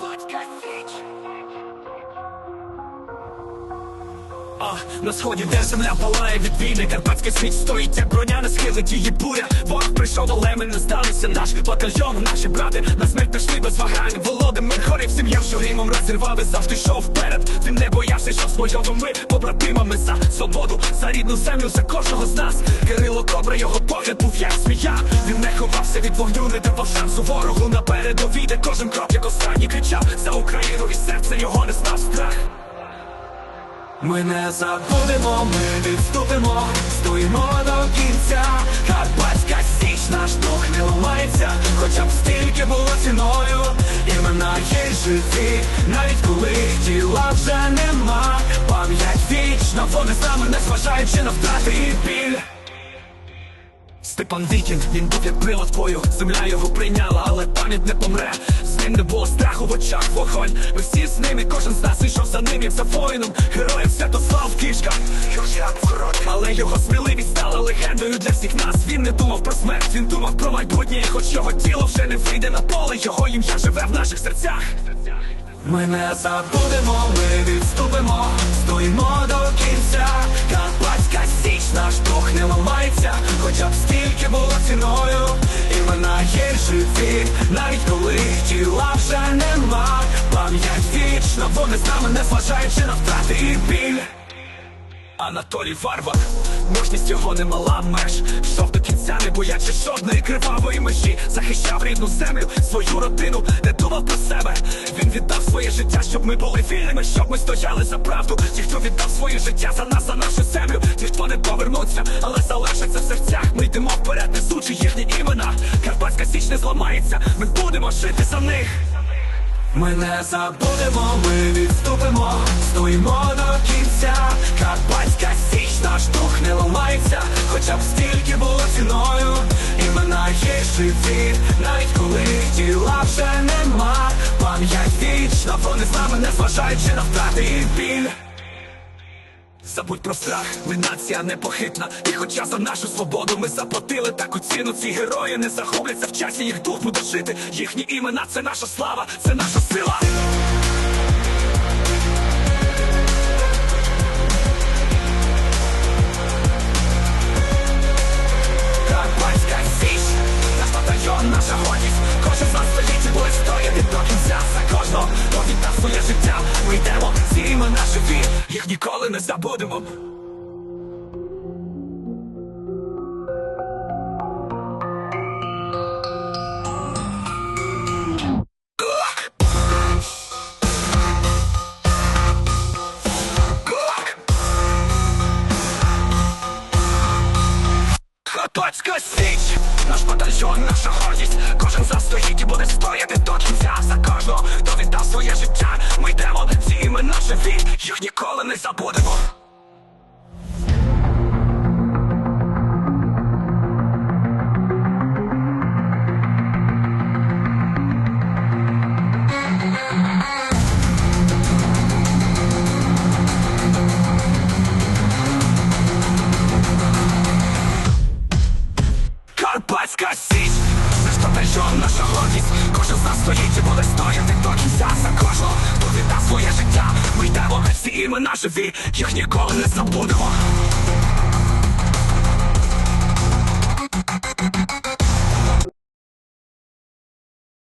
Карпатська Січ. А, на сході, де земля палає від війни. Карпатська світ стоїть, як броня на схили її буря. Ворог прийшов, але ми не здалися Наш батальйон, наші брати На смерть пішли без вагань. Володимир горів сім'я, що гримом розірвали Завжди йшов вперед, він не боявся, що з бойовими побратимами За свободу, за рідну землю, за кожного з нас. Кирило Кобра, його погляд був як змія. Він не ховався від вогню, не давав шансу ворогу На передовій, кожен крок, як останній кричав За Україну і серце його не знав страх ми не забудемо, ми відступимо, стоїмо до кінця. Карпатська січ, наш дух не ламається, хоча б стільки було ціною. Імена є живі, навіть коли тіла вже нема. Пам'ять вічна, вони з нами, не зважаючи на втрати і біль. Степан Вікін, він був як прилад бою Земля його прийняла, але пам'ять не помре. З ним не було страху в очах вогонь. Ми всі з ним, і кожен з нас йшов за ним, як за воїном. Героям Святослав Кішка Але його сміливість стала легендою для всіх нас. Він не думав про смерть, він думав про майбутнє. Хоч його тіло вже не вийде на поле Його ім'я живе в наших серцях. Ми не забудемо, ми відступимо, стоїмо було ціною. Імена є живі, навіть коли тіла вже нема. Пам'ять вічна, вони з нами, не зважаючи на втрати і біль. Анатолій Варвар, мужність його не мала меж. Йшов до кінця, не боячи жодної кривавої межі. Захищав рідну землю, свою родину, не думав про себе. Він віддав своє життя, щоб ми були вільними, щоб ми стояли за правду. Ті, хто віддав своє життя за нас, за нашу землю Ті, хто не повернуться, але залишаться в серцях. Ми йдемо вперед, несучи їхні імена. Карпатська січ не зламається, ми будемо жити за них. Ми не забудемо, ми відступимо, стоїмо до кінця. Живі, навіть коли тіла вже нема. Пам'ять вічна, вони з нами, не зважаючи на втрати і біль. Забудь про страх, ми нація непохитна І хоча за нашу свободу ми заплатили таку ціну Ці герої не загубляться в часі, їх дух буде жити Їхні імена це наша слава, це наша сила не забудемо. Карпатська січ, наш батальйон, наша гордість Кожен з нас стоїть і буде стояти до кінця. За кожного, хто віддав своє життя. Ми йдемо, живі, їх ніколи не забудемо Кожен з нас стоїть і буде стояти до кінця За кожного, хто віддав своє життя. Ми йдемо, всі імена живі, їх ніколи не забудемо